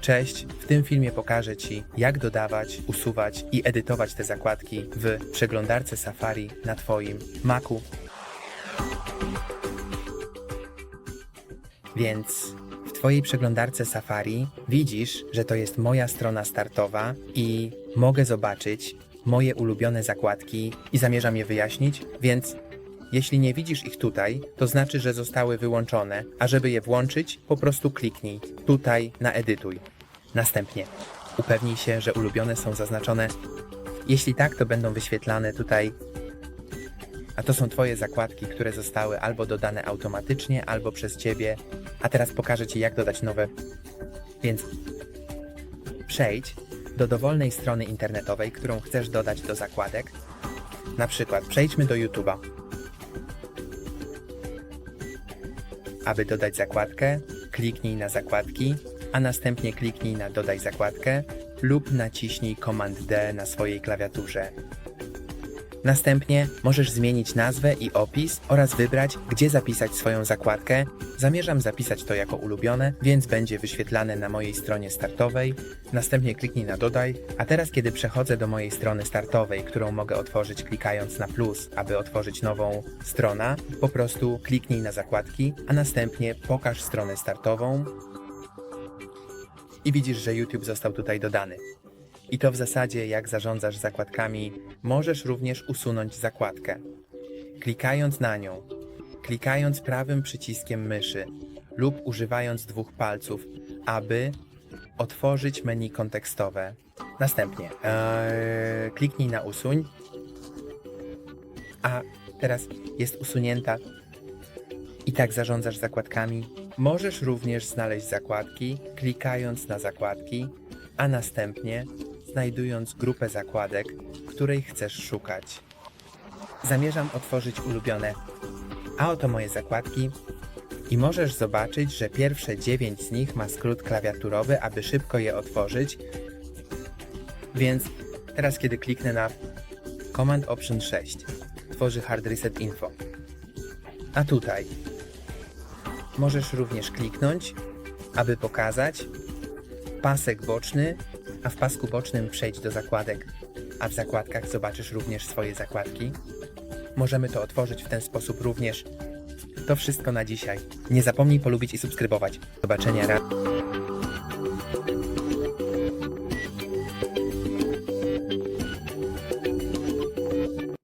Cześć, w tym filmie pokażę Ci, jak dodawać, usuwać i edytować te zakładki w przeglądarce Safari na Twoim Macu. Więc w Twojej przeglądarce Safari widzisz, że to jest moja strona startowa i mogę zobaczyć moje ulubione zakładki i zamierzam je wyjaśnić, więc jeśli nie widzisz ich tutaj, to znaczy, że zostały wyłączone, a żeby je włączyć, po prostu kliknij tutaj na edytuj. Następnie upewnij się, że ulubione są zaznaczone. Jeśli tak, to będą wyświetlane tutaj. A to są Twoje zakładki, które zostały albo dodane automatycznie, albo przez Ciebie. A teraz pokażę Ci, jak dodać nowe. Więc przejdź do dowolnej strony internetowej, którą chcesz dodać do zakładek. Na przykład przejdźmy do YouTube'a. Aby dodać zakładkę, kliknij na zakładki, a następnie kliknij na dodaj zakładkę lub naciśnij Command D na swojej klawiaturze. Następnie możesz zmienić nazwę i opis oraz wybrać, gdzie zapisać swoją zakładkę. Zamierzam zapisać to jako ulubione, więc będzie wyświetlane na mojej stronie startowej. Następnie kliknij na dodaj, a teraz kiedy przechodzę do mojej strony startowej, którą mogę otworzyć klikając na plus, aby otworzyć nową stronę, po prostu kliknij na zakładki, a następnie pokaż stronę startową i widzisz, że YouTube został tutaj dodany. I to w zasadzie jak zarządzasz zakładkami, możesz również usunąć zakładkę. Klikając na nią, klikając prawym przyciskiem myszy lub używając dwóch palców, aby otworzyć menu kontekstowe. Następnie ee, kliknij na usuń, a teraz jest usunięta i tak zarządzasz zakładkami. Możesz również znaleźć zakładki, klikając na zakładki, a następnie znajdując grupę zakładek, której chcesz szukać. Zamierzam otworzyć ulubione, a oto moje zakładki. I możesz zobaczyć, że pierwsze 9 z nich ma skrót klawiaturowy, aby szybko je otworzyć. Więc teraz, kiedy kliknę na Command Option 6, tworzy Hard Reset Info. A tutaj Możesz również kliknąć, aby pokazać pasek boczny, a w pasku bocznym przejdź do zakładek, a w zakładkach zobaczysz również swoje zakładki. Możemy to otworzyć w ten sposób również. To wszystko na dzisiaj. Nie zapomnij polubić i subskrybować. Do zobaczenia.